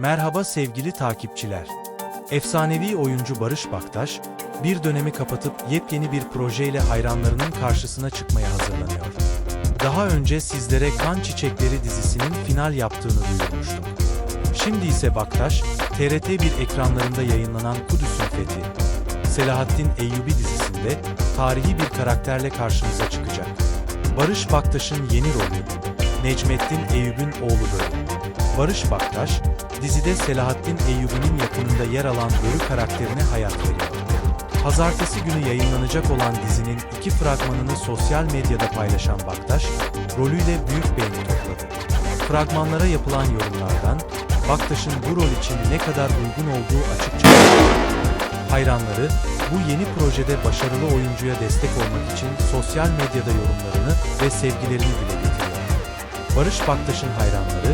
Merhaba sevgili takipçiler. Efsanevi oyuncu Barış Baktaş, bir dönemi kapatıp yepyeni bir projeyle hayranlarının karşısına çıkmaya hazırlanıyor. Daha önce sizlere Kan Çiçekleri dizisinin final yaptığını duyurmuştuk. Şimdi ise Baktaş, TRT 1 ekranlarında yayınlanan Kudüs'ün Fethi, Selahattin Eyyubi dizisinde tarihi bir karakterle karşımıza çıkacak. Barış Baktaş'ın yeni rolü, Necmettin Eyyub'un oğlu Börü. Barış Baktaş, dizide Selahattin Eyyubi'nin yakınında yer alan Börü karakterine hayat veriyor. Pazartesi günü yayınlanacak olan dizinin iki fragmanını sosyal medyada paylaşan Baktaş, rolüyle büyük beğeni topladı. Fragmanlara yapılan yorumlardan, Baktaş'ın bu rol için ne kadar uygun olduğu açıkça Hayranları, bu yeni projede başarılı oyuncuya destek olmak için sosyal medyada yorumlarını ve sevgilerini dile getiriyor. Barış Baktaş'ın hayranları,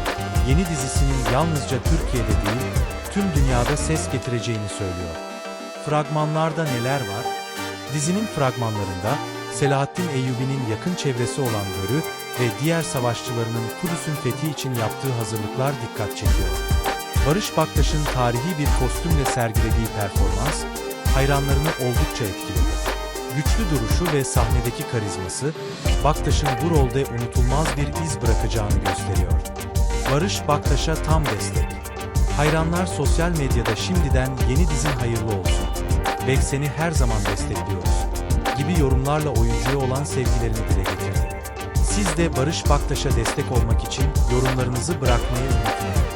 yeni dizisinin yalnızca Türkiye'de değil, tüm dünyada ses getireceğini söylüyor. Fragmanlarda neler var? Dizinin fragmanlarında Selahattin Eyyubi'nin yakın çevresi olan Börü ve diğer savaşçılarının Kudüs'ün fethi için yaptığı hazırlıklar dikkat çekiyor. Barış Baktaş'ın tarihi bir kostümle sergilediği performans, hayranlarını oldukça etkiledi. Güçlü duruşu ve sahnedeki karizması, Baktaş'ın bu rolde unutulmaz bir iz bırakacağını gösteriyor. Barış Baktaş'a tam destek. Hayranlar sosyal medyada şimdiden yeni dizin hayırlı olsun ve seni her zaman destekliyoruz gibi yorumlarla oyuncuya olan sevgilerini dile getirdi. Siz de Barış Baktaş'a destek olmak için yorumlarınızı bırakmayı unutmayın.